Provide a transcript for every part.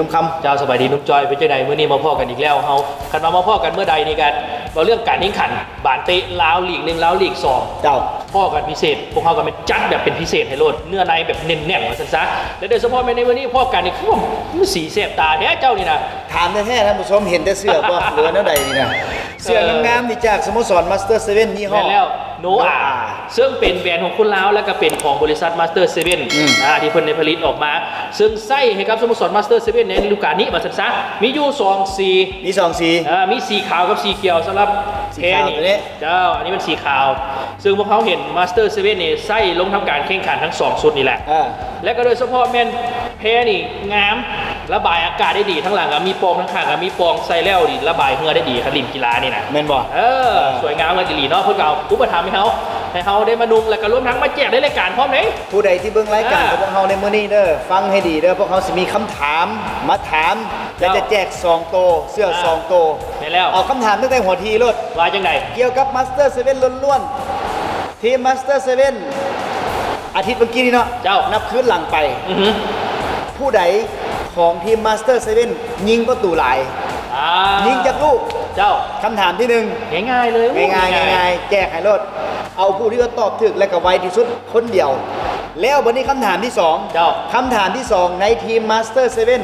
บายดีนุ่มคเจ้าสบายดีนุ่มจอยเป็นจังใดมื้อนี้มาพ่อกันอีกแล้วเฮาคันมามาพ่อกันเมื่อใดนี่กันเราเรื่องการแข่งขันบานเตะลาวลีกหนึ่งลาวลีกสองำเจ้าพ่อกันพิเศษ พวกเขาก็เป็นจัดแบบเป็นพิเศษให้โลดเนื้อในแบบเน้นแน่นมาสันซะและโดยเฉพาะในวันนี้พ่อกันนี่คือว่ามันสีเสบตาแท้เจ้านี่นะถามแท้ๆท่านผู้ชมเห็นแต่เสื้อบ่เหลือแนวใดนี่นะ เสื้องามๆนี่จากสโมสรมาสเตอร์เซเว่นยี่ห้อแม่นแล้วโนอาซึ่งเป็นแบรนด์ของคุณลาวแล้วก็เป็นของบริษัทมาสเตอร์เซเว่นอืม ที่เพิ่นในผลิตออกมา ซึ่งไส้ให้กับสโมสรมาสเตอร์เซเว่นในฤดูกาลนี้มาสันซะมีอยู่สองสี มีสองสี อ่ามีสีขาวกับสีเขียวสำหรับสีขาวแพรตัวนี้เจ้าอันนี้เป็นสีขาว ซึ่งพวกเขาเห็นมาสเตอร์เซเว่นนี่ไส้ลงทำการแข่งขันทั้งสองชุดนี่แหละ อ่า และก็โดยเฉพาะแมนแพรนี่งาม ระบายอากาศได้ดีทั้งหลังอะมีปองทั้งข้างอะมีปองใส่แล้วดิระบายเหงื่อได้ดีครับลินกีฬานี่นะแม่นบ่เออสวยงามเลยดีเนาะเพื่อนเราอุปถัมภ์ให้เขาให้เขาได้มานุ่งแล้วก็รวมทั้งมาแจกได้รายการพร้อมเลยผู้ใดที่เบิ่งรายการอ่ากับพวกเฮาในมื้อนี้เด้อฟังให้ดีเด้อพวกเฮาสิมีคำถามมาถามและจะแจกซองโตเสื้อซองโตเห็นแล้วเอาคำถามตั้งแต่หัวทีรถว่าจังไดเกี่ยวกับมาสเตอร์เซเว่นล้วนๆทีมมาสเตอร์เซเว่นอาทิตย์เมื่อกี้นี่เนาะเจ้านับคืนหลังไป อือหือ ผู้ใด ของทีมมาสเตอร์เซเว่นยิงประตูหลาย อ่ายิงจากลูกเจ้าคำถามที่หนึ่งง่ายๆเลยง่ายๆง่ายๆแจกให้รถเอาผู้ที่ว่าตอบถึกและก็ไวที่สุดคนเดียว แล้ววันนี้คำถามที่สองเจ้า คำถามที่สองในทีมมาสเตอร์เซเว่น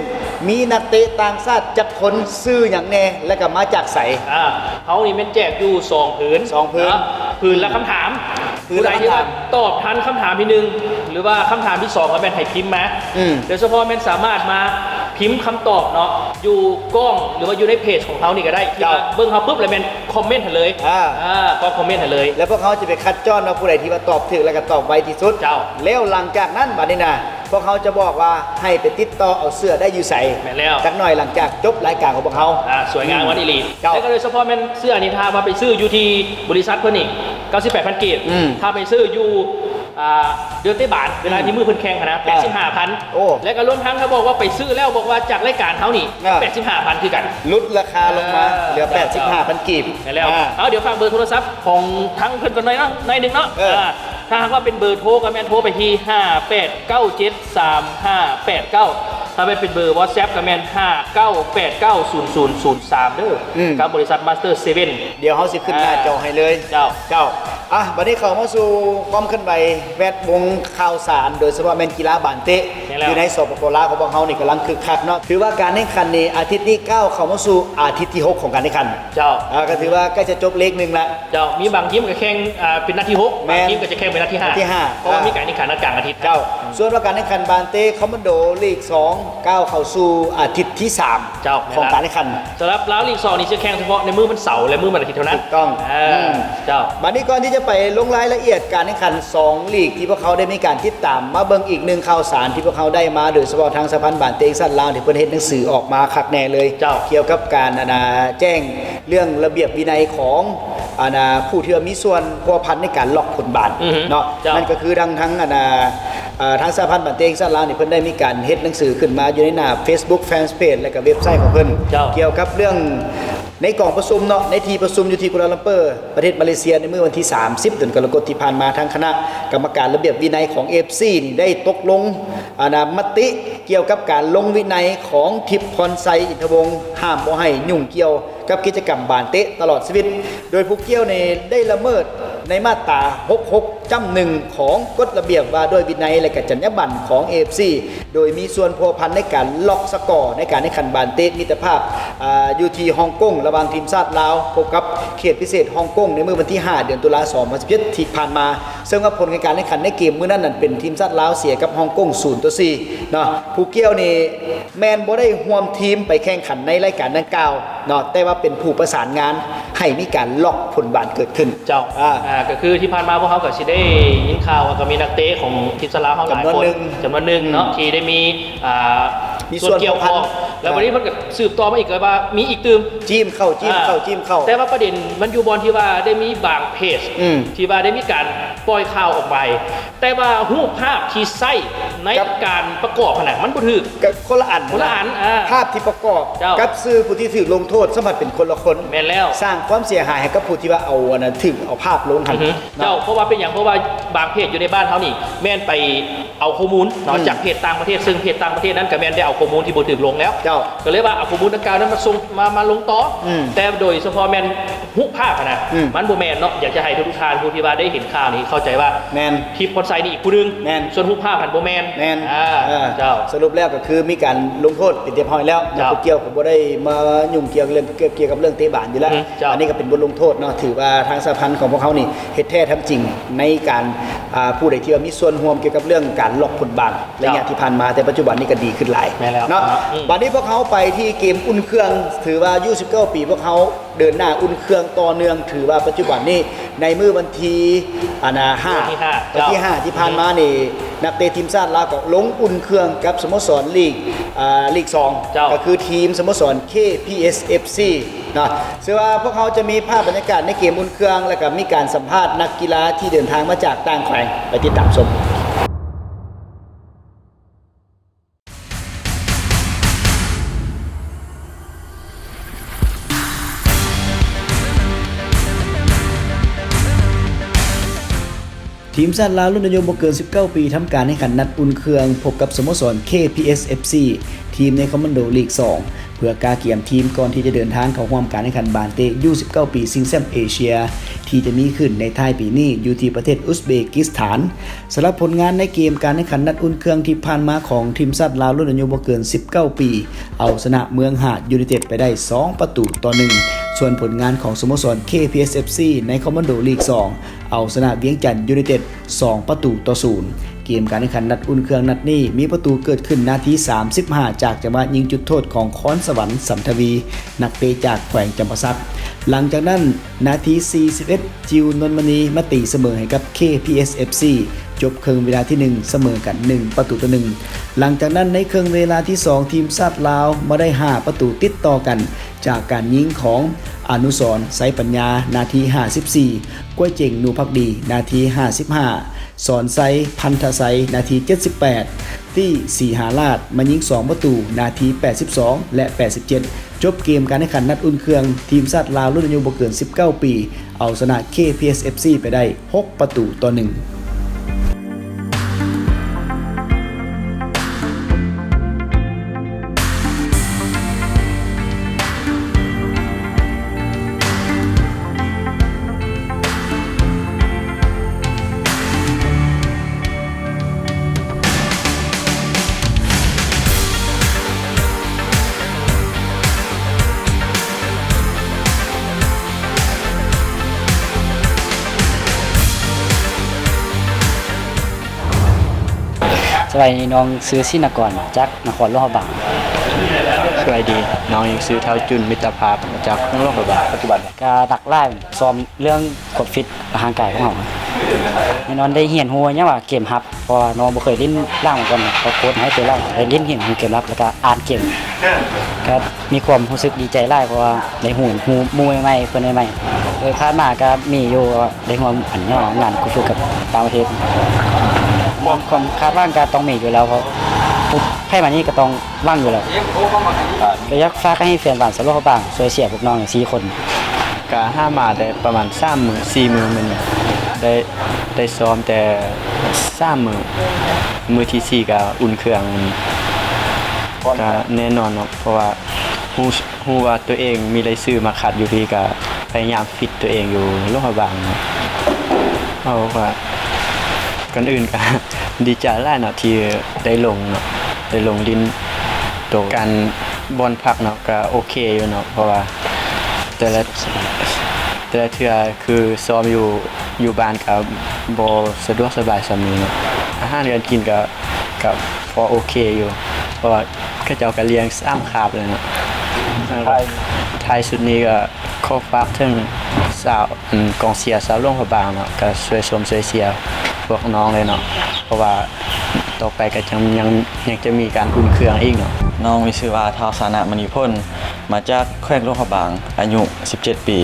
มีนักเตะต่างชาติจักคนซื้ออย่างแน่และก็มาจากใส อ่าเขานี่เป็นแจกอยู่สองผืนสองผืนะผืนละคำถามผืนละผู้ใดที่คำถามว่าตอบทันคำถามที่หนึ่งหรือว่าคำถามที่สองก็แม่นให้พิมพ์มาอืม โดยเฉพาะแม่นสามารถมา พิมพ์คำตอบเนาะอยู่กล้องหรือว่าอยู่ในเพจของเขานี่ก็ได้ที่ว่าเบิ้งเขาปุ๊บแล้วแม่นคอมเมนต์ให้เลยอ่า อ่าก็คอมเมนต์ให้เลย แล้วพวกเขาจะไปคัดจ้อนว่าผู้ใดที่ว่าตอบถึกและก็ตอบไวที่สุดเจ้า แล้วหลังจากนั้นบัดนี้นะพวกเขาจะบอกว่าให้ไปติดต่อเอาเสื้อได้อยู่ใส่แม่นแล้วจักหน่อยหลังจากจบรายการของพวกเขา อ่าสวยงามวันอีหลีเจ้าแล้วก็โดยเฉพาะแม่นเสื้อนี่ถ้ามาไปซื้ออยู่ที่บริษัทเพิ่นนี่98พันกีบอืม ถ้าไปซื้ออยู่อ่า เดือนเต้บาทเวลาที่มือเพิ่นแข่งอะนะอ่า85พันโอ้แล้วก็รวมทั้งเขาบอกว่าไปซื้อแล้วบอกว่าจากรายการเขานี่อ่า85พันคือกันลดราคาลงมาเออเหลือ 85พันกีบไปแล้วอ่า เอาเดี๋ยวฝากเบอร์โทรศัพท์ของทั้งเพิ่นกันหน่อยเนาะหน่อยหนึงเนาะเอออ่าถ้าหากว่าเป็นเบอร์โทรก็แม่นโทรไปที่58973589 ถ้าไม่เป็นเบอร์ WhatsApp ก็แม่น59890003เด้ออม กับบริษัท Master 7เดี๋ยวเขาสิขึ้นหน้าอ่าจอให้เลยเจ้า เจ้าอะวันนี้เขามาสู่ความเคลื่อนไหวแวดวงข่าวสาร โดยเฉพาะแมนกีฬาบานเตะใช่แล้ว อยู่ในสปปลาวของพวกเขานี่กำลังคึกคักเนาะถือว่าการแข่งขันนี้อาทิตย์นี้ก้าวเข้ามาสู่อาทิตย์ที่ 6 ของการแข่งขันเจ้า อ่าก็ถือว่าใกล้จะจบเลขหนึ่งละ เจ้า มีบางทีมก็แข่งอ่าเป็นนัดที่6แม่บางนทีมก็จะแข่งเป็นนัดที่นัดที่ห้า5เพราะว่ามีการแข่งขันนัดกลางอาทิตย์เจ้าส่วนว่าการแข่งขันบานเตะคอมมานโดลีก 2ก้าวเข้าสู่อาทิตย์ที่ 3 เจ้าของการแข่งขันสำหรับลาวลีกสองนี่จะแข่งเฉพาะในมือมันเสาร์และมือมันอาทิตย์เท่านั้นถูกต้องเออมเจ้าบัดนี้ก่อนที่จะไปลงรายละเอียดการแข่งขัน2ลีกที่พวกเขาได้มีการติดตาม มาเบิ่งอีกหนึ่งข่าวสารที่พวกเขาได้มาโดยเฉพาะทางสะพานบานเตงสั้นลาวที่เพิ่นเฮ็ดหนังสือออกมาคักแน่เลยเจ้าเกี่ยวกับการอานาแจ้งเรื่องระเบียบวินัยของอานาผู้ที่ว่ามีส่วนพัวพันในการล็อกผลบาทอือฮึเนาะเจ้านั่นั่นก็คือดังทั้งอานาอ่า ทางสะพานบานเตงสั้นลาวนี่เพิ่นได้มีการเฮ็ดหนังสือขึ้นมาอยู่ในหน้า Facebook Fanpage และก็เว็บไซต์ของเพิ่นเจ้าเกี่ยวกับเรื่องในกล่องประชุมเนาะในที่ประชุมอยู่ที่กัวลาลัมเปอร์ ประเทศมาเลเซียในเมื่อวันที่ 30เดือนกรกฎาคมที่ผ่านมาทางคณะกรรมการระเบียบวินัยของ FC นี่ได้ตกลงอานามติเกี่ยวกับการลงวินัยของทิพย์พรไซอินทวงศ์ห้ามบ่ให้ยุ่งเกี่ยวกับกิจกรรมบานเตะตลอดชีวิต โดยผู้เกี่ยวในได้ละเมิดในมาตรา 66จำหนึ่งของกฎระเบียบว่าด้วยวินัยและกัจจรรยาบรรณของ AFC โดยมีส่วนพัวพันในการล็อกสกอร์ ในการแข่งขันบานเตะมิตรภาพอาอยู่ที่ฮ่องกงระหว่างทีมชาติลาวพบกับเขตพิเศษฮ่องกงในเมื่อวันที่ 5 เดือนตุลาคม2017ที่ผ่านมา ซึ่งว่าผลการแข่งขันในเกมเมื้อนั้นนั่นเป็นทีมชาติลาวเสียกับฮ่องกง0ต่อ4เนาะผู้เกี่ยวนี่แมนบ่ได้ร่วมทีมไปแข่งขันในรายการดังกล่าวเนาะแต่ว่าเป็นผู้ประสานงาน ให้มีการล็อกผลบานเกิดขึ้นเจ้าอ่า อ่าก็คือที่ผ่านมาพวกเขาก็สิได้ยินข่าวว่าก็มีนักเตะของทีมสลาวเขาหลายจำนวนคนหนึ่งจำนวนหนึ่งเนาะที่ได้มีอ่า มีส่วนเกี่ยวข้องส่วนพันแล้ววันนี้มันก็สืบต่อมาอีกเลยว่ามีอีกตืมจิ้มเข้าจิ้มเข้าจิ้มเข้าแต่ว่าประเด็นมันอยู่บอลที่ว่าได้มีบางเพจอืมที่ว่าได้มีการปล่อยข่าวออกไป แต่ว่ารูปภาพที่ใส่ในครับการประกอบขนาดมันบ่ถูกกับคนละอันคนละอันอ่าภาพที่ประกอบเจ้ากักับซื้อผู้ที่ถูกลงโทษสมผัสเป็นคนละคนแม่นแล้ว สร้างความเสียหายให้กับผู้ที่ว่าเอาอันนั้นถึงเอาภาพลงหัอืนอฮึเนาะเจ้าเพราะว่าเป็นอย่างเพราะว่าบางเพจอยู่ในบ้านเขานี่แม่นไปเอาข้อมูลเนาะอืมจากเพจต่างประเทศซึ่งเพจต่างประเทศนั้นก็แม่นได้เอาข้อมูลที่บ่ถึกลงแล้ว เจ้า ก็เลยว่าเอาข้อมูลดังกล่าวนั้นมาส่งมามาลงต่ออมแต่โดยเฉพาะแมนหุภาพอะนะอืมมันบ่แมนเนาะอยากจะให้ทุกท่านผู้ที่ว่าได้เห็นข่าวนี้เข้าใจว่าแมนทีมพอดไซด์นี่อีกผู้หนึงแม่น ส่วนหุภาพหันบ่แมนแมนอ่าเออเจ้า สรุปแล้วก็คือมีการลงโทษเป็นเรียบร้อยแล้วเจ้าบ่เกี่ยวกับบ่ได้มายุ่งเกี่ยวกับเรื่องเกี่ยวกับเรื่องเตะบานอยู่แล้วอืมเจ้าอันนี้ก็เป็นบทลงโทษเนาะถือว่าทางสหพันธ์ของพวกเขานี่เฮ็ดแท้ทำจริงในการอ่าผู้ใดที่ว่ามีส่วนร่วมเกี่ยวกับเรื่องการล็อกผลบานระยะที่ผ่านมาแต่ปัจจุบันนี้ก็ดีขึ้นหลายแม่นแล้วเนาะอืมบัดนี้พวกเขาไปที่เกมอุ่นเครื่อง ถือว่าอายุ19ปี พวกเขาเดินหน้าอุ่นเครื่องต่อเนื่อง ถือว่าปัจจุบันนี้ในมือวันที่อานาห้าวันที่ห้าวันที่เจ้า5ที่ผ่านมานี่นักเตะทีมชาติลาวก็ลงอุ่นเครื่องกับสโมสรลีกอ่าลีกเจ้า2ก็คือทีมสโมสร KPSFC นะซึ่งว่าพวกเขาจะมีภาพบรรยากาศในเกมอุ่นเครื่อง แล้วก็มีการสัมภาษณ์นักกีฬาที่เดินทางมาจากต่างแขวงไปติดตามชม ทีมชาติลาวรุ่นอายุบ่เกิน 19 ปีทำการแข่งขันนัดอุ่นเครื่อง พบกับสโมสร KPSFC ทีมในคอมมานโดลีก 2 เพื่อกาเกียมทีมก่อนที่จะเดินทางเข้าร่วมการแข่งขันบานเตะยู19 ปีซิงแซมเอเชีย ที่จะมีขึ้นในท้ายปีนี้อยู่ที่ประเทศอุซเบกิสถานสำหรับผลงานในเกมการแข่งขันนัดอุ่นเครื่องที่ผ่านมาของทีมชาติลาวรุ่นอายุบ่เกิน 19 ปี เอาชนะเมืองหาดยูไนเต็ดไปได้ 2 ประตูต่อ1 ส่วนผลงานของสโมสร KPSFC ในคอมมานโดลีก 2 เอาชนะเวียงจันทร์ยูไนเต็ด 2 ประตูต่อ0 เกมการแข่งขันนัดอุ่นเครื่องนัดนี้ มีประตูเกิดขึ้นนาที 35 จากจังหวะยิงจุดโทษของค้อนสวรรค์สัมทวี นักเตะจากแขวงจำปาสักหลังจากนั้นนาที 41 จิวนนมณีมาตีเสมอให้กับ KPSFC จบเครึ่องเวลาที่ 1 เสมอกัน 1 ประตูต่อ1หลังจากนั้นในเครึ่องเวลาที่ 2 ทีมชาติลาวมาได้ 5 ประตูติดต่อกัน จากการยิงของอนุสรไสปัญญา นาที 54 ก้วยเจ๋งนูพักดี นาที 55 สอนไซพันธไซนาที 78 ที่สีหาลาดมายิง 2 ประตูนาที 82 และ 87 จบเกมการแข่งขันนัดอุ่นเครื่อง ทีมชาติลาวรุ่นอายุบ่เกิน 19 ปี เอาชนะ KPSFC ไปได้ 6 ประตูต่อ1 สวัสดีน้องซื้อสินกรจากนครหลวงพระบางสวัสดี น้องยังซื้อเท้าจุนมิตรภาพจากข้างโลกบาปัจจุบันก็ดักไล่ซ้อมเรื่องกดฟิตร่างกายของเราให้น้องได้เหียนหัวเนี่ยว่าเกมรับเพอน้องบ่เคยเล่นล่างมาก่อนเขาโค้ชให้ไปล่างได้เล่นเห็นของเกมรับแล้วก็อ่านเกมก็มีความรู้สึกดีใจหลายเพราะว่าได้หูหูมูใหม่ๆเพิ่นใหม่ๆโดยคาดมาก็มีอยู่ได้หัวอันเนี้ยงานกูฝึกกับต่างประเทศ ความความคาดว่างก็ต้องมีอยู่แล้วเพราะปุ๊บให้มานี่ก็ต้องว่างอยู่แล้วก็ยากฝากให้แฟนบ้านสโลเขาบ้างช่วยเชียพวกน้องอย่างสี่คนกาห้ามาแต่ประมาณสามมือสี่มือมันได้ได้ซ้อมแต่สามมือมือที่สี่ก็อุ่นเครื่องก็แน่นอนเนาะเพราะว่าฮู้ฮู้ว่าตัวเองมีรายชื่อมาขัดอยู่พี่ก็พยายามฟิตตัวเองอยู่โลกบางเนาะเอาว่า ก่อนอื่นก็ดีใจหลายเนาะที่ได้ลงเนาะได้ลงดินโตการบอลพักเนาะก็โอเคอยู่เนาะเพราะว่าแต่ละแต่ละเทือคือซ้อมอยู่อยู่บ้านกับบสะดวกสบายสำนี้เนาะอาหารการกินก็กับพอโอเคอยู่ เพราะว่าเขาเจ้าก็เลี้ยงซ้ำคาบเลยเนาะแล้วก็ท้ายสุดนี้ก็ขอฝากถึงสาวกองเชียสาวหลวงพระบางเนาะก็ช่วยชมช่วยเชีย ร์พวกน้องเลยเนาะเพราะว่าต่อไปก็ยังยังยังจะมีการอุ่นเครื่องอีกเนาะน้องมีชื่อว่าท้าวสานะมณีพลมาจากแขวงหลวงพระบาง อายุ 17 ปี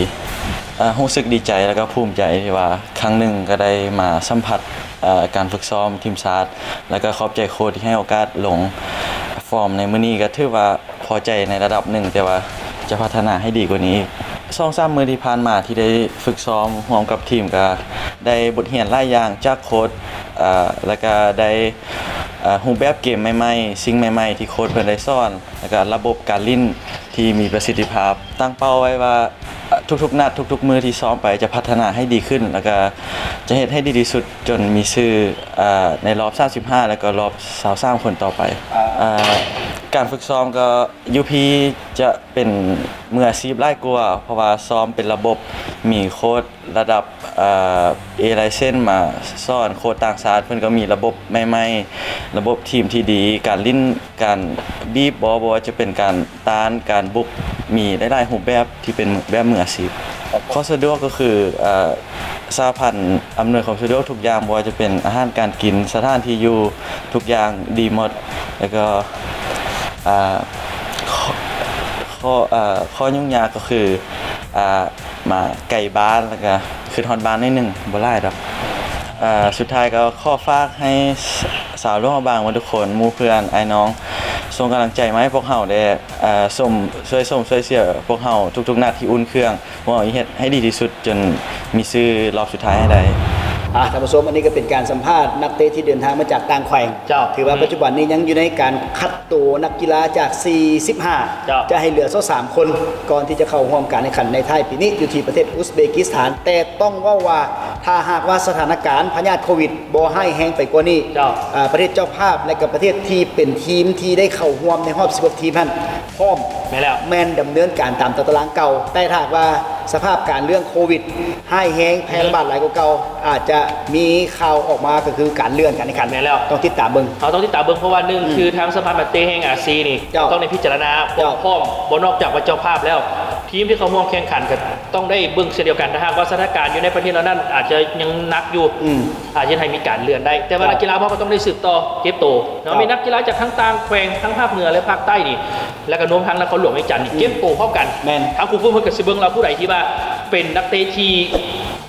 รู้สึกดีใจแล้วก็ภูมิใจที่ว่าครั้งหนึ่งก็ได้มาสัมผัสการฝึกซ้อมทีมชาติแล้วก็ขอบใจโค้ชที่ให้โอกาสลงฟอร์มในมื้อนี้ก็ถือว่าพอใจในระดับหนึ่งแต่ว่าจะพัฒนาให้ดีกว่านี้ สองสามมือที่ผ่านมาที่ได้ฝึกซ้อมร่วมกับทีมก็ได้บทเรียนหลายอย่างจากโค้ดแล้วก็ได้อ่ารูปแบบเกมใหม่ๆสิ่งใหม่ ๆ ที่โค้ดเพิ่นได้สอน แล้วก็ระบบการลิ่นที่มีประสิทธิภาพ ตั้งเป้าไว้ว่า ทุกๆนัดทุก ๆ มือที่ซ้อมไปจะพัฒนาให้ดีขึ้น แล้วก็จะเฮ็ดให้ดีที่สุดจนมีชื่ออ่าในรอบ 35 แล้วก็รอบ23คนต่อไปอ่าการฝึกซ้อมก็ยูพีจะเป็นมืออาชีพไล่กลัวาเพราะว่าซ้อมเป็นระบบมีโค้ดระดับเอไลเซนมาสอนโค้ดต่างชาติเพิ่นก็มีระบบใหม่ๆ ระบบทีมที่ดี การลิ้นการบีบบอลบ่ว่าจะเป็นการต้านการบุก มีได้หลายรูปแบบที่เป็นแบบมืออาชีพข้อสะดวกก็คือเอ่อสหพันธ์อำนวยความสะดวกทุกอย่างบ่ว่าจะเป็นอาหารการกินสถานที่อยู่ทุกอย่างดีหมด แล้วก็อ่าข้อเอ่อข้อยุ่งยากก็คืออ่ามาไก่บ้านแล้วก็คือทอนบ้านนิดหนึงบ่ไล่ดอกอ่าสุดท้ายก็ข้อฝากให้สสาวร่วมบางวันทุกคนหมู่เพื่อนไอ้น้อง ส่งกำลังใจมาให้พวกเฮาได้อ่าส่งช่วยส่งช่วยเสียพวกเฮาทุกๆนัดที่อุ่นเครื่องพวกเฮาเฮ็ดให้ดีที่สุดจนมีชื่อรอบสุดท้ายให้ได้ อะท่านผู้ชมอันนี้ก็เป็นการสัมภาษณ์นักเตะที่เดินทางมาจากต่างแขวงเจ้าถือว่าปัจจุบันนี้ยังอยู่ในการคัดตัวนักกีฬาจาก45เจ้าจะให้เหลือสักสามคน ก่อนที่จะเข้าร่วมการแข่งขันในไทยปีนี้อยู่ที่ประเทศอุซเบกิสถาน แต่ต้องว่าว่า ถ้าหากว่าสถานการณ์พยาธิโควิดบ่ให้แห้งไปกว่านี้เจ้าอ่าประเทศเจ้าภาพและกับประเทศที่เป็นทีมที่ได้เข้าร่วมในรอบ 16 ทีมนั้นพร้อมแม่นแล้วแมนดำเนินการตามตารางเก่าแต่ถ้าหากว่าสภาพการเรื่องโควิดให้แห้งแพร่ระบาดหลายกว่าเก่าอาจจะมีข่าวออกมาก็คือการเลื่อนการแข่งขันแม่นแล้วต้องติดตามเบิ่งเราต้องติดตามเบิ้งเพราะว่าหนึ่งคือทางสภาบัตเต้แห่งอาซีนี่เจ้าต้องในพิจารณาเจ้าพร้อมบนนอกจากว่าเจ้าภาพแล้ว ทีมที่เขาร่วมแข่งขันก็ต้องได้เบิ้งเช่นเดียวกันถ้าหากว่าสถานการณ์อยู่ในประเทศเรานั้นอาจจะยังหนักอยู่อืมอาจจะให้มีการเลื่อนได้ แต่ว่าครับนักกีฬาเขาก็ต้องได้สืบต่อเก็บโตวเนาะครับมีนักกีฬาจากทั้งต่างแขวงทั้งภาคเหนือและภาคใต้นี่แล้วก็รวมทั้งนครหลวงไอ้จันทร์นี่เก็บโตวพร้อมกันแม่นทางครูฟุ้งเพิ่นกับสิเบิ้งเราผู้ใดที่ว่าเป็นนักเตะที่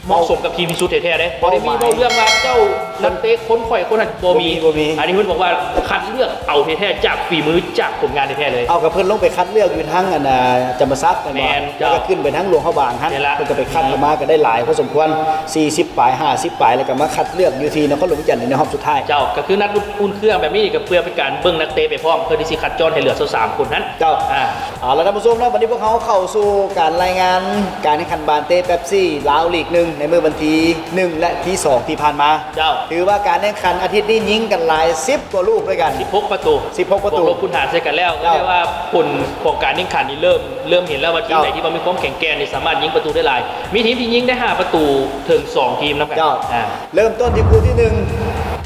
เหมาะสมกับทีมที่สุดแท้ๆเด้บ่ได้มีเว้าเรื่องว่าเจ้านักเตะคนข่อยคนนั้นบ่มีบ่มี อันนี้เพิ่นบอกว่าคัดเลือกเอาแท้ๆจากฝีมือจากผลงานแท้ๆเลย เอากับเพื่อนลงไปคัดเลือกอยู่ทั้งอันน่ะจำปาซักกันแม่นแล้วก็ขึ้นไปทั้งหลวงพระบางฮะนี่ละ เพื่อนก็ไปคัดกันมาก็ได้หลายพอสมควร 40ปลาย 50ปลายแล้วก็มาคัดเลือกอยู่ที่นครหลวงจันทร์ในรอบสุดท้าย เจ้าก็คือนัดอุ่นเครื่องแบบนี้ก็เพื่อเป็นการเบิ่งนักเตะไปพร้อมเพื่อที่สิคัดจอนให้เหลือสามคนนั้นเจ้า อ่า เอาละท่านผู้ชมนะวันนี้พวกเขาเข้าสู่การรายงานการแข่งขันบานเต้เป๊ปซี่ลาวลีกหนึ่งในเมื่อวันที่1และที่ 2 ที่ผ่านมา เจ้า ถือว่าการแข่งขันอาทิตย์นี้ยิงกันหลาย10กว่าลูกด้วยกัน 16 ประตู16ประตูบวกลบคูณหารใส่กันแล้วก็เจ้าเรียกว่าผลของการแข่งขันนี่เริ่มเริ่มเห็นแล้วว่าทีมเจ้าไหนที่ว่ามีความแข็งแกร่งนี่สามารถยิงประตูได้หลาย มีทีมที่ยิงได้ 5 ประตูถึง 2 ทีมนะครัเจ้าอ่าเริ่มต้นที่คู่ที่หนึ่ง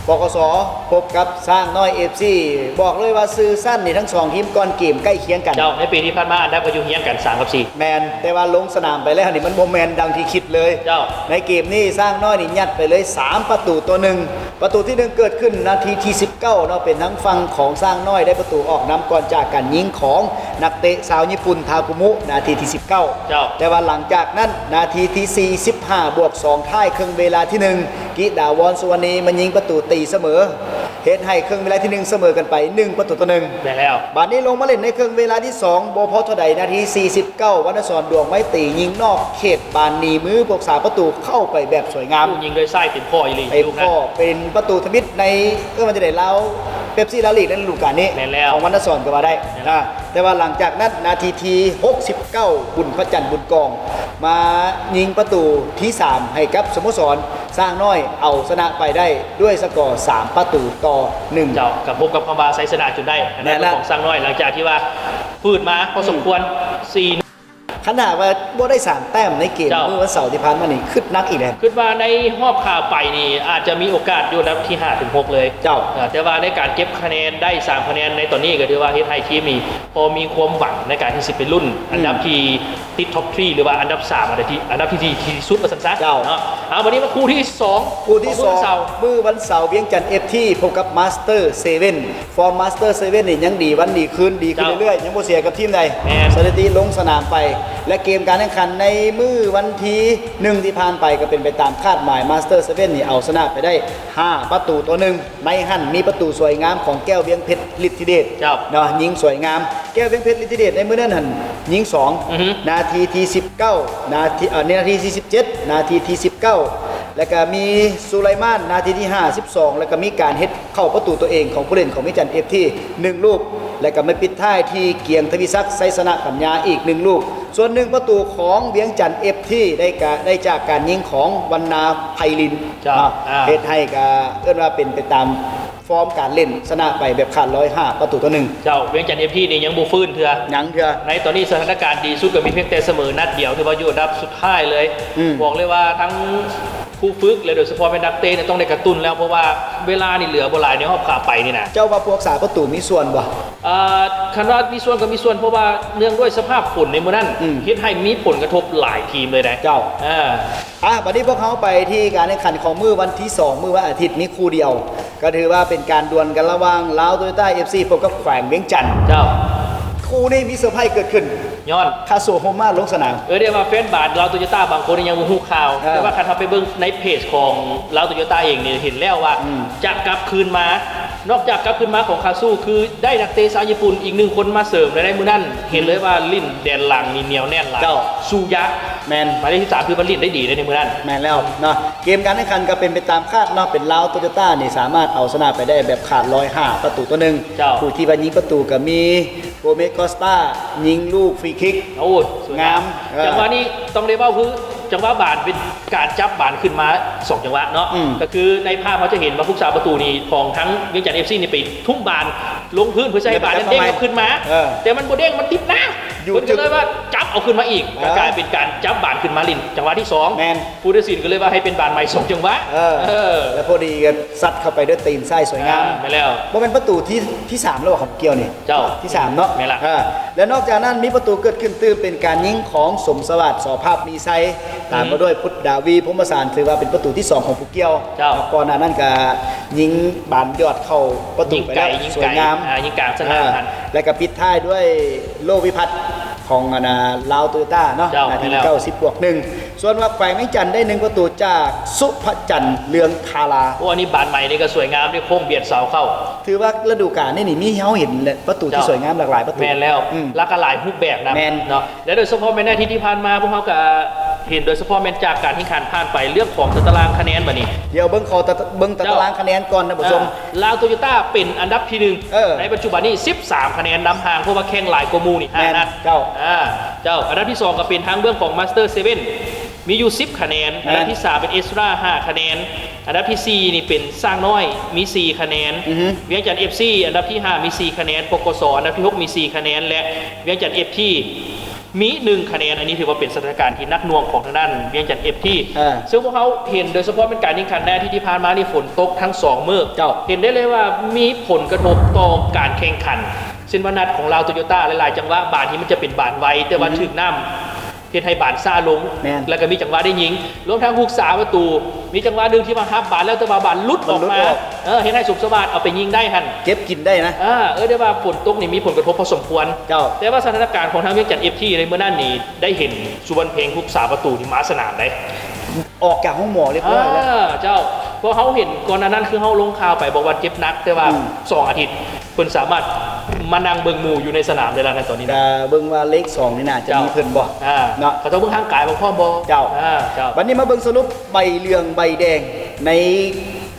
บกสพบกับสร้างน้อยเอฟซีบอกเลยว่าซื้อสั้นนี่ทั้งสองทีมก่อนเกมใกล้เคียงกัน เจ้าในปีที่ผ่านมาอันดับก็อยู่เฮียงกัน3กับ4แมนแต่ว่าลงสนามไปแล้วนี่มันโมแมนดังที่คิดเลย เจ้า ในเกมนี้สร้างน้อยนี่ยัดไปเลย 3 ประตูตัวหนึ่งประตูที่หนึ่งเกิดขึ้นนาทีที่19เนาะเป็นทั้งฝั่งของสร้างน้อยได้ประตูออกนำก่อนจากการยิงของนักเตะสาวญี่ปุ่นทาคุมุนาทีที่ 19 เจ้า แต่ว่าหลังจากนั้นนาทีที่45บวก2ท้ายครึ่งเวลาที่1กิดาวอนสุวรรณีมันยิงประตูตีเสมอเฮ็ดให้ครึ่งเวลาที่ 1 เสมอกันไป 1 ประตูต่อหนึ่งได้แล้วบาดนี้ลงมาเล่นในครึ่งเวลาที่2โบพอเท่าใดนาที 49 วันศรดวงไม้ตียิงนอกเขตบานนีมือพวกสาประตูเข้าไปแบบสวยงามยิงด้วยไส้เต็มข้ออีหลีไอ้ลูกพ่นั้อนเป็นประตูทมิตในเออมันจะได้เล่า เป๊ปซี่ลาลีกในฤดูกาลนี้แม่นแล้วของวันศรก็ว่าได้นะแต่ว่าหลังจากนั้นนาทีที่69 บุญพระจันทร์บุญกอง มายิงประตูที่ 3 ให้กับสโมสรสร้างน้อยเอาชนะไปได้ด้วยสกอร์ 3 ประตูต่อ 1 เจ้ากับพบกับคอมบาไซสนาจนได้อันนั้นแน่ละของสร้างน้อยหลังจากที่ว่าพืดมาพอสมควร4 ขนาดว่าบ่ได้สามแต้มในเกมเจ้าเมื่อวันเสาร์ที่ผ่านมานี่คึดนักอีกแล้วคิดว่าในหอบข่าวไปนี่อาจจะมีโอกาสอยู่นะที่5ถึง6เลย เจ้าเออแต่ว่าในการเก็บคะแนนได้3คะแนนในตอนนี้ก็ถือว่าเฮ็ดให้ทีมนี่พอมีความหวังในการที่สิเป็นรุ่น อันดับที่ติดท็อปทรีหรือว่าอันดับ3อันดับที่อันดับที่ดีที่สุดมาสั้นๆเจ้าเนาะเอาวันนี้มาคู่ที่ 2 คู่ที่ขสองเสาร์มือวันเสาร์เวียงจันทร์เอฟที่พบกับมาสเตอร์เซเว่นฟอร์มมาสเตอร์เซเว่นนี่ยังดีวันดีขึ้นดีขึ้นเจ้าเรื่อยๆยังบ่เสียกับทีมใดแม่นสถิติลงสนามไป และเกมการแข่งขันในมือวันที่หนึ่งที่ผ่านไปก็เป็นไปตามคาดหมายมาสเตอร์เซเว่นนี่เอาชนะไปได้ 5 ประตูตัวหนึ่งในหั่นมีประตูสวยงามของแก้วเวียงเพชรฤทธิเดชเจ้าเนาะยิงสวยงามแก้วเวียงเพชรฤทธิเดชในมือนั้นหั่นยิงสองอือฮึ นาทีที่19 นาทีเอ่อนาทีที่17 นาทีที่19 แล้วก็มีสุไลมานนาทีที่ 52 แล้วก็มีการเฮ็ดเข้าประตูตัวเองของผู้เล่นของมิจันเอฟที่หนึ่งลูก แล้วก็มาปิดท้ายที่เกียงทวิศักดิ์ไซสนะปัญญาอีกหนึ่งลูก ส่วนหนึ่งประตูของเวียงจันเอฟที่ได้กาได้จากการยิงของวันนาไพลินจ้ะอ่าอ่า เฮ็ดให้ก็เอื้อนว่าเป็นไปตามฟอร์มการเล่นชนะไปแบบขาดร้อยห้าประตูต่อหนึ่งเจ้าเวียงจันทร์เอฟพีนี่ยังบูฟื้นเถื่อหยังเถอะ ในตอนนี้สถานการณ์ดีสุดก็มีเพียงแต่เสมอนัดเดียวที่ว่าอยู่อันดับสุดท้ายเลย อืม บอกเลยว่าทั้ง ผู้ฝึกเลยโดยเฉพาะเป็นนักเตะเนี่ยต้องได้กระตุ้นแล้วเพราะว่าเวลานี่เหลือโบราณในรอบขาไปนี่นะเจ้าว่าพวกสาประตูมีส่วนบ่เอ่อคันว่ามีส่วนก็มีส่วนเพราะว่าเนื่องด้วยสภาพฝนในเมืองนั้นอืมเฮ็ดให้มีผลกระทบหลายทีมเลยนะเจ้าอ่าอะวันนี้พวกเขาไปที่การแข่งขันของมือวันที่ 2 มือวันอาทิตย์มีคู่เดียว ก็ถือว่าเป็นการดวลกันระหว่างลาวโตโยต้าเอฟซีพบกับแขวงเวียงจันทร์เจ้าคู่นี้มีเซอร์ไพรส์เกิดขึ้น ย้อนคาโซโฮมาลงสนาม เออเดี๋ยวมาเฟนบาทเราโตโยต้าบางคนยังบ่ฮู้ข่าวเออแต่ว่าคันเราไปเบิ่งในเพจของเราโตโยต้าเองเนี่ยเห็นแล้วว่าอืมจะกลับคืนมา นอกจากกลับคืนมาของคาซูคือได้นักเตะสาวญี่ปุ่นอีกหนึ่งคนมาเสริมในมือนั่นเห็นเลยว่าลิ้นแดนหลังนี่เหนียวแน่นหลายเจ้า ซูยะแมนหมายเลขที่สามคือมันลิ้นได้ดีเลยในมือนั่น แมนแล้วเนาะเกมการแข่งขันก็เป็นไปตามคาดเนาะเป็นลาวโตโยต้านี่สามารถเอาชนะไปได้แบบขาดร้อยห้าประตูตัวหนึ่งเจ้า ผู้ที่ว่ายิงประตูก็มีโกเมสคอสตายิงลูกฟรีคิกโอ้ยสวยงามเออ จังหวะนี้ต้องเรียกว่าคือ จังหวะบานเป็นการจับบานขึ้นมาสองจังหวะเนาะอืม ก็คือในภาพเขาจะเห็นว่าผู้สาวประตูนี้ของทั้งเวียงจันทร์เอฟซีนี่ไปทุ่มบานลงพื้นเพื่อใช้บานนั้นเด้งเอาขึ้นมา เออ แต่มันโบเด้งมันติดหน้า อยู่มันก็เลยว่าจับเอาขึ้นมาอีกเออก็กลายเป็นการจับบานขึ้นมาลินจังหวะที่สองแม่นผู้ตัดสินก็เลยว่าให้เป็นบานใหม่สองจังหวะเออเออแล้วพอดีก็ซัดเข้าไปด้วยตีนไส้สวยงามอ่าไม่แล้วว่าเป็นประตูที่ที่สามแล้วเหรอของเกียวนี่เจ้าที่สามเนาะไม่ละอ่าและนอกจากนั้นมีประตูเกิดขึ้นตื้มเป็นการยิงของสมสวัสดิ์สอภาพมีไซตามมาด้วยพุทธดาวีพรหมสารถือว่าเป็นประตูที่สองของภูเกียวเจ้าก่อนหน้านั้นก็ยิงบานยอดเข้าประตูยิงไปไก่แล้วยิงสวไก่ยงามอ่ายิงกลางสนามทันอ่าและก็ปิดท้ายด้วยโลวิพัฒน์ ของอนาลาวโตโยต้าเนาะเจ้านาทีไม่แล้ว เก้าสิบบวกหนึ่งส่วนว่าแขวงแม่งจันทร์ได้หนึ่งประตูจากสุภจันทร์เลืองคารา โอ้อันนี้บานใหม่นี่ก็สวยงามด้วยโค้งเบียดเสาเข้า ถือว่าฤดูกาลนี่นี่มีให้เราเห็นเลยประตูที่เจ้า สวยงามหลากหลายประตูแมนแล้วอืม แล้วก็หลายรูปแบบนะแม่น เนาะและโดยเฉพาะแมนหน้าที่ที่ผ่านมาพวกเขาก็ เห็นโดยเฉพาะแมนจากการที่ขานผ่านไปเรื่องของตารางคะแนนบัดนี้ เดี๋ยวเบิ้งขอตะเบิ้งตะเจ้าตารางคะแนนก่อนนะผู้ชมอ่าลาวโตโยต้าเป็นอันดับที่หนึ่งเออในปัจจุบันนี้ 13 คะแนนนำห่างเพราะว่าแข่งหลายกว่าหมูนี่ห้าแม่นนัดเจ้าอ่าเจ้าอันดับที่2ก็เป็นทางเบื้องของมาสเตอร์เซเว่น มีอยู่ 10 คะแนน อันดับที่ 3 เป็นเอสรา5คะแนน อันดับทีสี่ 4 นี่เป็นสร้างน้อย มี 4 คะแนนอือฮึเวียงจันทร์เอฟซีอันดับที่ 5 มี 4 คะแนนปกสอันดับที่ 6 มี 4 คะแนน และเวียงจันทร์เอฟทีมี1คะแนน อันนี้ถือว่าเป็นสถานการณ์ที่นักหน่วงของทางด้านเวียงจันทร์เอฟทีอ่าซึ่งพวกเขาเห็นโดยเฉพาะเป็นการแข่งขันแรกที่ที่ผ่านมานี่ฝนตกทั้งสองมือเจ้าเห็นได้เลยว่ามีผลกระทบต่อการแข่งขันเช่นว่านัดของเราโตโยต้าหลายๆ จังหวะบานที่มันจะเป็นบานไวแต่ว่าถึงน้ำ เฮ็ดให้บานซาลง แม่นแล้วก็มีจังหวะได้ยิง รวมทั้งฮุกสาประตู มีจังหวะหนึ่งที่มาฮับบานแล้วแต่ว่าบานหลุดออกมันหลุดมาออก เออเฮ็ดให้สุขสวัสดิ์เอาไปยิงได้หันเก็บกินได้นะ อ่าเออได้ว่าฝนตกนี่มีผลกระทบพอสมควร เจ้า แต่ว่าสถานการณ์ของทางเวียงจันทร์เอฟทีในเมื่อนั้นนี้ได้เห็นสุวรรณเพลงฮุกสาประตูที่มาสนามได้ ออกจากห้องหมอเรียบร้อยแล้ว อ่าเจ้าเพราะเขาเห็นก่อนหนานั้นคือเขาลงข่าวไปบอกว่าเจ็บหนัก แต่ว่าอืม สองอาทิตย์เพิ่นสามารถ มานั่งเบิ่งหมู่อยู่ในสนามได้แล้วในตอนนี้นะแต่เบิ้งว่าเลขสองนี่น่าจะเจ้ามีเพิ่นบ่อ่าเนาะ เขาต้องเบิ่งทางกายบ่พ่อบ่เจ้า อ่าเจ้าวันนี้มาเบิ้งสรุปใบเหลืองใบแดงใน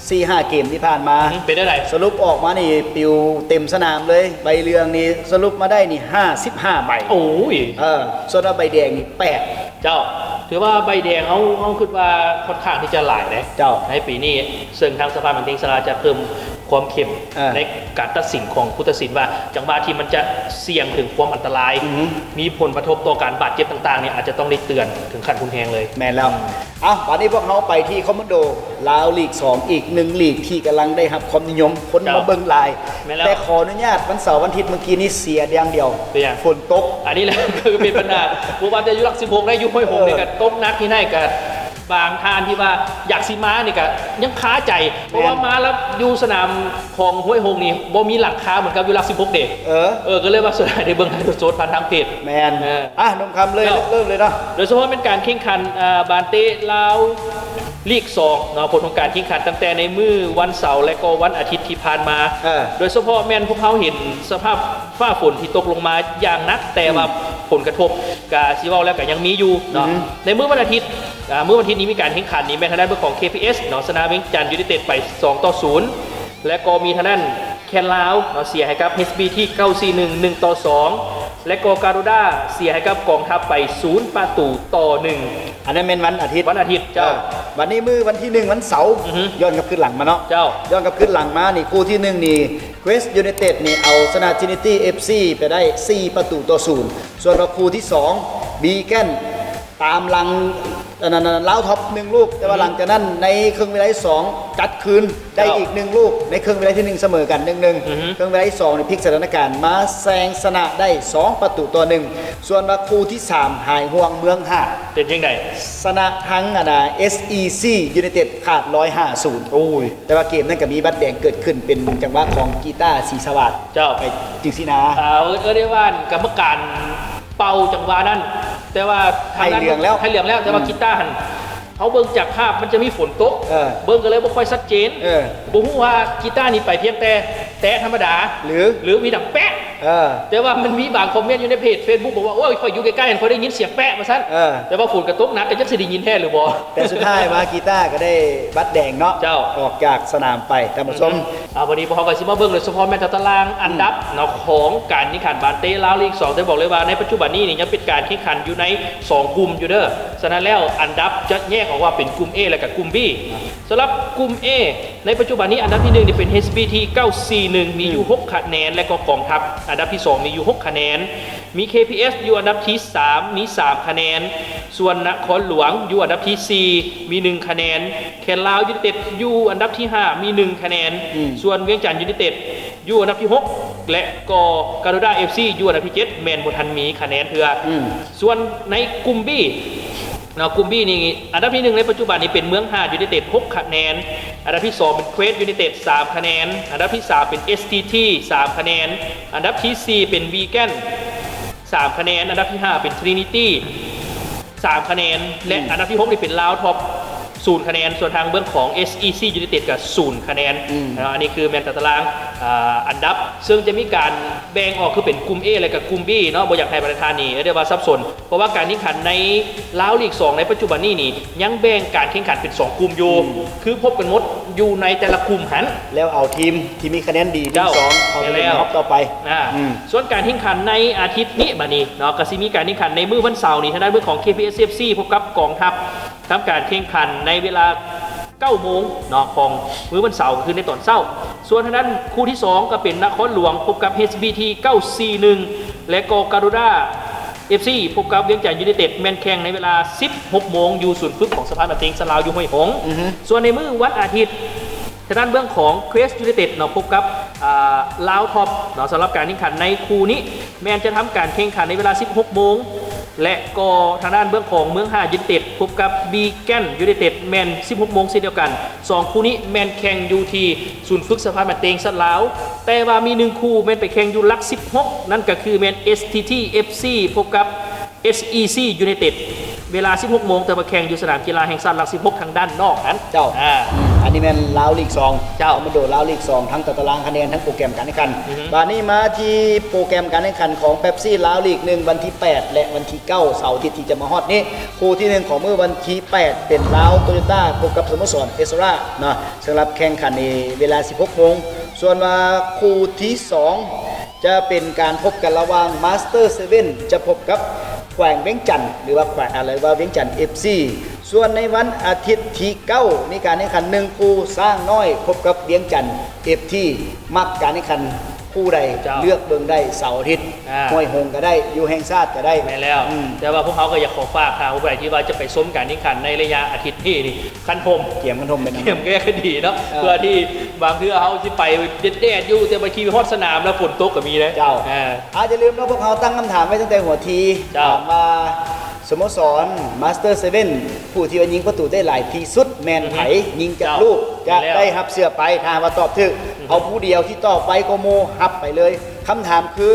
4 5 เกมที่ผ่านมาอืมเป็นได้ไหนสรุปออกมานี่ปิวเต็มสนามเลย ใบเหลืองนี่สรุปมาได้นี่ 55 ใบโอ้ย เออส่วนว่าใบแดงนี่แปดเจ้า ถือว่าใบแดงเขาเขาคิดว่าค่อนข้างที่จะหลายนะเจ้า ในปีนี้ซึ่งทางสภาบันเทิงสลาจะเพิ่ม ความเข้มเออในการตัดสินของผู้ตัดสินว่า จังหวะที่มันจะเสี่ยงถึงความอันตราย อือหือมีผลกระทบต่อการบาดเจ็บต่างๆเนี่ยอาจจะต้องได้เตือนถึงขั้นคุณแหงเลย แมนแล้ว เอาวันนี้พวกเขาไปที่คอมมานโดลาวลีก 2 อีกหนึ่งลีกที่กำลังได้รับความนิยมคนเจ้ามาเบิ่งหลาย แม่นแล้วแต่ขออนุญาตวันเสาร์วันอาทิตย์เมื่อกี้นี้เสียอย่างเดียว เป็นไงฝนตก อันนี้แหละ คือเป็นปัญหาผู้ว่าจะอยุรักสิบหกได้อยุห้อยหงเออเนี่ยกับต้มนักที่ไหนกับ บางทานที่ว่าอยากสิมานี่ก็ยังค้าใจ เพราะว่ามาแล้วอยู่สนามของห้วยหงนี่บ่มีหลังคาเหมือนกับอยุรักสิบหกเด็กเออเออก็เลยว่าสุดท้ายได้เบิ่งให้โซดผ่านทางเพจแมนเอออะนมคำเลยเจ้าเริ่มเลยเนาะโดยเฉพาะเป็นการแข่งขันอ่าบานเตะลาวลีกสองเนาะผลของการแข่งขันตั้งแต่ในมือวันเสาร์และก็วันอาทิตย์ที่ผ่านมาเออโดยเฉพาะแมนพวกเขาเห็นสภาพฟ้าฝนที่ตกลงมาอย่างหนักแต่ว่าผลกระทบกับซีเวลแล้วก็ยังมีอยู่เนาะอือฮึในมื้อวันอาทิตย์ อ่ามื้อวันอาทิตย์นี้มีการแข่งขันนี้แม้ทางด้านเรื่องของ KPS เนาะสนามเวียงจันทร์ยูไนเต็ดไป 2 ต่อ 0 และก็มีทางด้านแคนลาวเนาะเสียให้กับ HB ที่941 1 ต่อ 2 และก็การูด้าเสียให้กับกองทัพไป 0 ประตูต่อ 1 อันนั้นเป็นวันอาทิตย์วันอาทิตย์เจ้า วันนี้มือวันที่หนึ่งวันเสาร์อือฮึย้อนกลับขึ้นหลังมาเนาะเจ้าย้อนกลับขึ้นหลังมานี่คู่ที่หนึ่งนี่เ u ส t ยู n นเต็ดนี่เอาชนะจินิตี้เอฟซีไปได้ 4 ประตูต่อศูนย์ส่วนว่าคู่ที่ 2 บีแกนตามหลัง อันนั้นๆล้าท็อปหนึ่งลูก แต่ว่าหลังจากนั้นในครึ่งเวลาที่สองจัดคืนได้อีกหนึ่งลูก ในครึ่งเวลาที่หนึ่งเสมอกันหนึ่งหนึ่งอือฮึครึ่งเวลาที่สองในพลิกสถานการณ์มาแซงชนะได้ 2 ประตูต่อหนึ่งส่วนว่าคู่ที่ 3 หายห่วงเมืองหาดเป็นยังไงชนะทั้งอะนะ SEC United ขาด150โอ้ยแต่ว่าเกมนั้นก็มีบัตรแดงเกิดขึ้นเป็นจังหวะของกีตาร์สีสวัสดิ์เจ้าไปจึงสินาเออเออได้ว่ากรรมการเป่าจังหวะนั้น แต่ว่าทางด้านให้เหลืองแล้วให้เหลืองแล้วแต่ว่ากีตาร์หันเขาเบิ่งจากภาพมันจะมีฝนตก เออเบิ่งก็เลยบ่ค่อยชัดเจนเออบ่ฮู้ว่ากีตาร์นี่ไปเพียงแต่แตะธรรมดาหรือ หรือมีดังแป๊ะเออ แต่ว่ามันมีบางคอมเมนต์อยู่ในเพจ Facebook บอกว่าโอ้ยคอยอยู่ใกล้ๆเห็นเขาได้ยินเสียงแป๊ะมาซั่นเออแต่ว่าฝนกระตกหนักก็จักสิได้ยินแท้หรือบ่แต่สุดท้ายมากีตาร์ก็ได้บัตรแดงเนาะเจ้าออกจากสนามไปท่านผู้ชมอ่าวันนี้พวกเขาก็สิมาเบิ่งเลยเฉพาะแมตช์ตารางอันดับเนาะของการแข่งขันบาเต้ลาวลีก2ได้บอกเลยว่าในปัจจุบันนี้นี่ยังเป็นการแข่งขันอยู่ใน 2 กลุ่มอยู่เด้อฉะนั้นแล้วอันดับจะแยกออกว่าเป็นกลุ่ม A และกับกลุ่ม B สำหรับกลุ่ม A ในปัจจุบันนี้อันดับที่1นี่เป็น HBT 941 มีอยู่ 6 คะแนนและก็กองทัพอันดับที่ 2 มีอยู่ 6 คะแนน มี KPS อยู่อันดับที่ 3 มี 3 คะแนน ส่วนนครหลวงอยู่อันดับที่ 4 มี 1 คะแนน แคนลาวยูไนเต็ดอยู่อันดับที่ 5 มี 1 คะแนน ส่วนเวียงจันทร์ยูไนเต็ดอยู่อันดับที่ 6 และก็การูด้าเอฟซีอยู่อันดับที่ 7 แมนบทันมีคะแนนเถืออมส่วนในกลุ่มบี เนาะกลุ่มบีนี่อันดับที่หนึ่งในปัจจุบันนี้เป็นเมืองหาดยูไนเต็ด6คะแนน อันดับที่สองเป็นเควสยูไนเต็ด3คะแนน อันดับที่สามเป็น STT 3คะแนน อันดับที่สี่เป็นวีแกน3คะแนน อันดับที่ห้าเป็น Trinity 3คะแนน และอันดับที่6นี่เป็นลาวท็อป ศูนย์คะแนน ส่วนทางเบื้องของ SEC United กับศูนย์คะแนนอืมนะอันนี้คือแมนตตารางอ่าอันดับ ซึ่งจะมีการแบ่งออกคือเป็นกลุ่ม A และกับกลุ่ม B เนาะบอยากให้ประธานนี่เรียกว่าซับซ้อนเพราะว่าการแข่งขันในลาวลีก 2 ในปัจจุบันนี้นี่ยังแบ่งการแข่งขันเป็น 2 กลุ่มอยู่ คือพบกันหมดอยู่ในแต่ละกลุ่มหันแล้วเอาทีมที่มีคะแนนดีที่เจ้าสองเอาไปเล่นแล้วรอบต่อไปอ่าอืมส่วนการแข่งขันในอาทิตย์นี้บัดนี้เนาะก็สิมีการแข่งขันในมื้อวันเสาร์นี้ทางด้านเรื่องของ KPSFC พบกับกองทัพทำการแข่งขันในเวลา9โมงเนาะของมื้อวันเสาร์คือในตอนเช้า ส่วนทางด้านคู่ที่ 2 ก็เป็นนครหลวงพบกับ HBT 941 และก็การูด้า FC พบกับเวียงจันทร์ยูไนเต็ดแมนแข่งในเวลา 16 โมงอยู่ศูนย์ฝึกของสภาบันเทิงสลาวอยู่ห้วยหงส์ส่วนในมื้อวันอาทิตย์ทางด้านเบื้องของเควสยู i นเต็ดเนาะพบกับอ่าลาวท็อปเนาะสำหรับการแข่งขันในคู่นี้ แมนจะทำการแข่งขันในเวลา 16 โมง และก็ทางด้านเบื้องของเมืองหายู i นเต็ดพบกับบีแกนยู i นเต็ดแมน 16 โมงเช่นเดียวกัน 2 คู่นี้แมนแข่งอยู่ที่ศูนย์ฝึกสภาบันเตงสัตว์ลาว แต่ว่ามีหนึ่งคู่แมนไปแข่งอยู่หลัก 16 นั่นก็คือแมน STT FC พบกับ SEC United เวลา 16 โมงแต่มาแข่งอยู่สนามกีฬาแห่งชาติหลัก 16 ทางด้านนอกนั้นเจ้าอ่า อันนี้แมนลาวลีกสองเจ้ามาโดดลาวลีกสองทั้งตารางคะแนนทั้งโปรแกรมการแข่งขันอือฮึบาดนี้มาที่โปรแกรมการแข่งขันของเป๊ปซี่ลาวลีกหนึ่งวันที่ 8 และวันที่ 9 เสาร์อาทิตย์ที่จะมาฮอดนี้คู่ที่หนึ่งของเมื่อวันที่ 8 เป็นลาวโตโยต้าพบกับสโมสรเอสราเนาะสำหรับแข่งขันในเวลา 16โมงส่วนมาคู่ที่ 2 จะเป็นการพบกันระหว่างมาสเตอร์เซเว่นจะพบกับ แขวงเวียงจันทร์หรือว่าแขวงอะไรว่าเวียงจันทร์เอฟซีส่วนในวันอาทิตย์ที่เก้ามีการแข่งขันหนึ่งคู่สร้างน้อยพบกับเวียงจันทร์เอฟทีมักการแข่งขัน คู่ใดเจ้าเลือกเบิ่งได้เสาร์อาทิตย์อ่า ห้วยหงก็ได้อยู่แห่งชาติก็ได้ แม่นแล้ว อืมแต่ว่าพวกเขาก็อยากขอฝากทางผู้ใดที่ว่าจะไปส้มการแข่งขันในระยะอาทิตย์ที่นี่คันผมเกี่ยมกันทมเป็นเกี่ยมแก้คดีเนาะเออเพื่อที่บางเทื่อเขาที่ไปเด็ดๆอยู่แต่บางทีไปฮอดสนามแล้วฝนตกก็มีนะเจ้า อ่าอาจจะลืมนะพวกเขาตั้งคำถามไว้ตั้งแต่หัวทีเจ้า ถามว่าสโมสรมาสเตอร์เซเว่นผู้ที่ว่ายิงประตูได้หลายที่สุดแมนไผยิงจากเจ้าลูกจะแล้วได้รับเสื้อไปถ้าว่าตอบถึก เอาผู้เดียวที่ตอบไปก็โมหับไปเลยคำถามคือ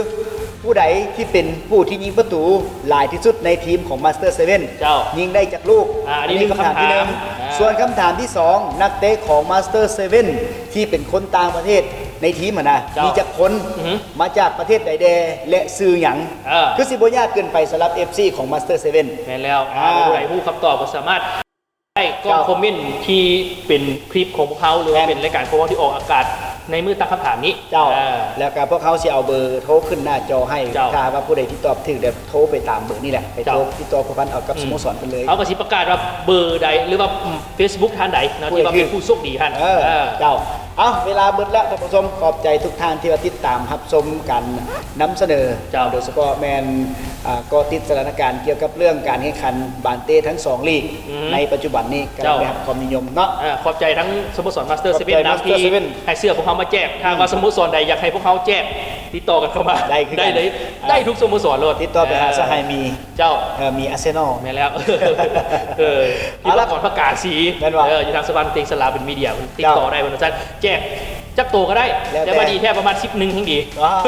ผู้ใดที่เป็นผู้ที่ยิงประตูหลายที่สุดในทีมของมาสเตอร์เซเว่นเจ้ายิงได้จากลูกอ่าอันนี้คำถามที่หนึ่งคำถามอ่า ส่วนคำถามที่สองนักเตะของมาสเตอร์เซเว่นที่เป็นคนต่างประเทศในทีมอะนะเจ้ามีมีจักคนอือฮึมาจากประเทศใดแดและซื้อหยังเออ คือสิบ่ยากเกินไปสำหรับ FC ของ Master 7แม่นแล้วอ่าผู้ใดผู้คำตอบก็สามารถได้ก็เจ้าคอมเมนต์ที่เป็นคลิปของพวกเขาหรือว่าแม่นเป็นรายการของพวกเขาที่ออกอากาศ ในมือตั้งคำถามนี้เจ้า อ่แล้วก็พวกเขาสิเอาเบอร์โทรขึ้นหน้าจอให้เจ้าถ้าว่าผู้ใดที่ตอบถูกเดี๋ยวโทรไปตามเบอร์นี่แหละไปโทรเจ้าติดต่อผู้พันเอากับสโมสรไปเลย เขาก็สิประกาศว่าเบอร์ใดหรือว่า Facebook ท่านใดนะที่ว่าเป็นผู้โชคดีท่านเออเออ เจ้าเอาเวลาเบิดแล้วท่านผู้ชมขอบใจทุกท่านที่มาติดตามรับชมกันนำเสนอเจ้าโดยเฉพาะแมนอ่าก็ติดสถานการณ์เกี่ยวกับเรื่องการแข่งขันบานเต้ทั้งสองลีกอืมในปัจจุบันนี้กำลังเจ้าได้รับความนิยมเนาะอ่าขอบใจทั้งสโมสรมาสเตอร์ขเซอบเว่ใจนนะ Master ที่ Seven ให้เสื้อพวกเขามาแจกทางว่าสโมสรใดอยากให้พวกเขาแจกติดต่อกันเข้ามาได้คือกันได้เลยอ่าได้ทุกสโมสรเลยติดต่อไปหาสหายมีเจ้าเอ่อมีอาร์เซนอลแม่นแล้วเออที่เอาปละระกอบประกาศสีแม่นว่ะเอออยู่ทางสะพานเตียงสลาเป็นมีเดียมันติดต่อเจ้าได้บนนั้นแจกจักโตก็ได้ แล้วแต่ แต่ว่าดีแค่ประมาณสิบหนึ่งทั้งดีว้าว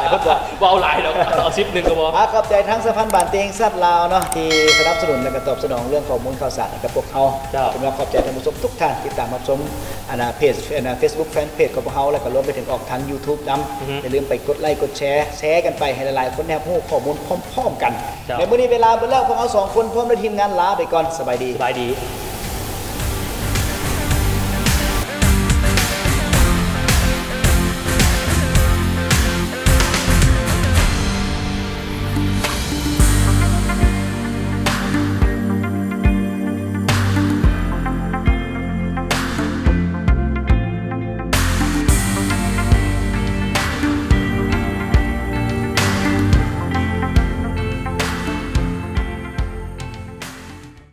หลายคนบอกว่าเอาหลายแล้วเอาสิบหนึ่งก็พอ อาขอบใจทั้งสะพานบานเตียงซัดลาวเนาะที่สนับสนุนและก็ตอบสนองเรื่องข้อมูลข่าวสารให้กับพวกเขาเจ้าผมขอบใจท่านผู้ชมทุกท่านที่ตามรับชมอาณาเพจอาณาเฟซบุ๊กแฟนเพจของพวกเขาแล้วก็รวมไปถึงออกทาง YouTube นอือฮึำอย่าลืมไปกดไลค์กดแชร์แชร์กันไปให้หลายๆ คนแนบผู้ข้อมูลพร้อม ๆ กันเจ้า ในมื้อนี้เวลาเบดแล้วพวกเขาสองคนพร้อมด้วยทีมงานลาไปก่อนสบายดี สบายดีส